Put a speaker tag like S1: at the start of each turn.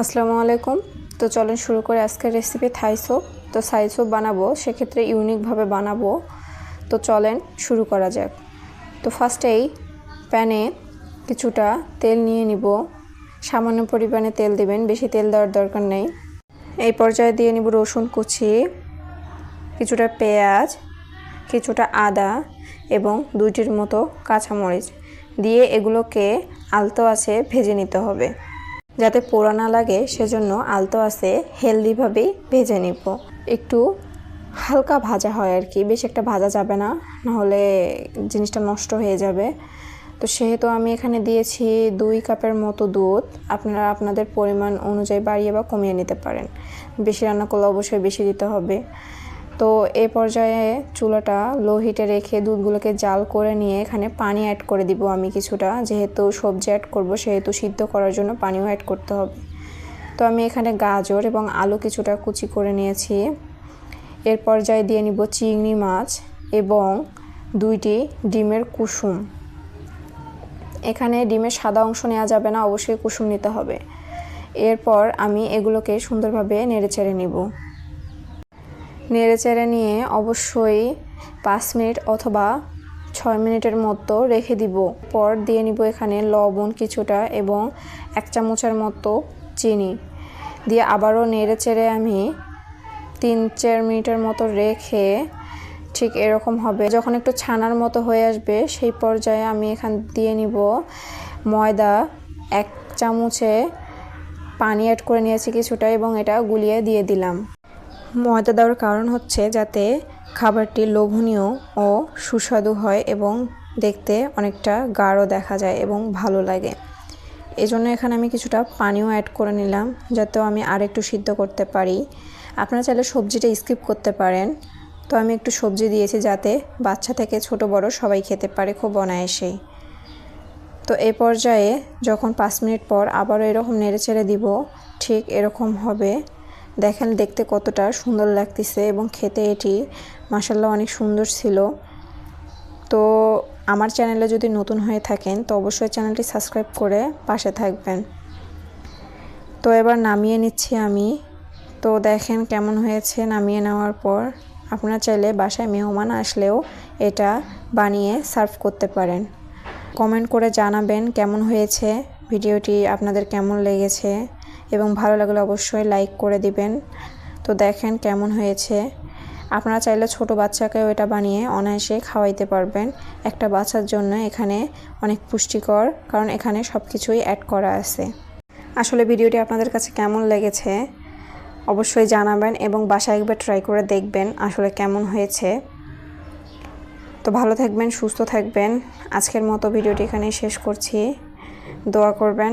S1: আসসালামু আলাইকুম। তো চলেন শুরু করে আজকের রেসিপি থাই সোপ তো থাই সোপ বানাবো, সেক্ষেত্রে ইউনিকভাবে বানাবো। তো চলেন শুরু করা যাক। তো ফার্স্টেই প্যানে কিছুটা তেল নিয়ে নিব। সামান্য পরিমাণে তেল দিবেন, বেশি তেল দেওয়ার দরকার নেই। এই পর্যায়ে দিয়ে নিব রসুন কুচি, কিছুটা পেঁয়াজ, কিছুটা আদা এবং দুইটির মতো কাঁচামরিচ। দিয়ে এগুলোকে আলতো আছে ভেজে নিতে হবে। যাতে পোড়া না লাগে, সেজন্য আলতো আছে হেলদিভাবেই ভেজে নিব। একটু হালকা ভাজা হয় আর কি, বেশ একটা ভাজা যাবে না, নাহলে জিনিসটা নষ্ট হয়ে যাবে। তো সেহেতু আমি এখানে দিয়েছি দুই কাপের মতো দুধ, আপনারা আপনাদের পরিমাণ অনুযায়ী বাড়িয়ে বা কমিয়ে নিতে পারেন। বেশি রান্না করলে অবশ্যই বেশি দিতে হবে। তো এ পর্যায়ে চুলাটা লো হিটে রেখে দুধগুলোকে জাল করে নিয়ে এখানে পানি অ্যাড করে দিব আমি কিছুটা। যেহেতু সবজি অ্যাড করব, সেহেতু সিদ্ধ করার জন্য পানিও অ্যাড করতে হবে। তো আমি এখানে গাজর এবং আলু কিছুটা কুচি করে নিয়েছি। এর পর্যায়ে দিয়ে নিব চিংড়ি মাছ এবং দুইটি ডিমের কুসুম। এখানে ডিমের সাদা অংশ নেওয়া যাবে না, অবশ্যই কুসুম নিতে হবে। এরপর আমি এগুলোকে সুন্দরভাবে নেড়ে চেড়ে নিব। নেড়ে চেড়ে নিয়ে অবশ্যই পাঁচ মিনিট অথবা ছয় মিনিটের মতো রেখে দিব। পর দিয়ে নিব এখানে লবণ কিছুটা এবং এক চামচের মতো চিনি। দিয়ে আবারও নেড়ে চেড়ে আমি তিন চার মিনিটের মতো রেখে ঠিক এরকম হবে। যখন একটু ছানার মতো হয়ে আসবে, সেই পর্যায়ে আমি এখান দিয়ে নিব ময়দা, এক চামচে পানি অ্যাড করে নিয়েছি কিছুটা এবং এটা গুলিয়ে দিয়ে দিলাম। ময়দা দেওয়ার কারণ হচ্ছে যাতে খাবারটি লোভনীয় ও সুস্বাদু হয় এবং দেখতে অনেকটা গাঢ় দেখা যায় এবং ভালো লাগে। এজন্য এখানে আমি কিছুটা পানিও অ্যাড করে নিলাম, যাতেও আমি আর একটু সিদ্ধ করতে পারি। আপনারা চাইলে সবজিটা স্কিপ করতে পারেন। তো আমি একটু সবজি দিয়েছি যাতে বাচ্চা থেকে ছোট বড় সবাই খেতে পারে খুব অনায়াসেই। তো এ পর্যায়ে যখন পাঁচ মিনিট পর আবারও এরকম নেড়ে ছেড়ে দিব, ঠিক এরকম হবে। দেখেন দেখতে কতটা সুন্দর লাগতেছে এবং খেতে এটি মাসাল্লাহ অনেক সুন্দর ছিল। তো আমার চ্যানেলে যদি নতুন হয়ে থাকেন, তো অবশ্যই চ্যানেলটি সাবস্ক্রাইব করে পাশে থাকবেন। তো এবার নামিয়ে নিচ্ছি আমি। তো দেখেন কেমন হয়েছে নামিয়ে নেওয়ার পর। আপনারা চাইলে বাসায় মেহমান আসলেও এটা বানিয়ে সার্ভ করতে পারেন। কমেন্ট করে জানাবেন কেমন হয়েছে, ভিডিওটি আপনাদের কেমন লেগেছে। এবং ভালো লাগলে অবশ্যই লাইক করে দিবেন। তো দেখেন কেমন হয়েছে। আপনারা চাইলে ছোট বাচ্চাকেও এটা বানিয়ে অনায়াসে খাওয়াইতে পারবেন। একটা বাচ্চার জন্য এখানে অনেক পুষ্টিকর, কারণ এখানে সব কিছুই অ্যাড করা আছে। আসলে ভিডিওটি আপনাদের কাছে কেমন লেগেছে অবশ্যই জানাবেন এবং বাসায় একবার ট্রাই করে দেখবেন আসলে কেমন হয়েছে। তো ভালো থাকবেন, সুস্থ থাকবেন। আজকের মতো ভিডিওটি এখানেই শেষ করছি। দোয়া করবেন।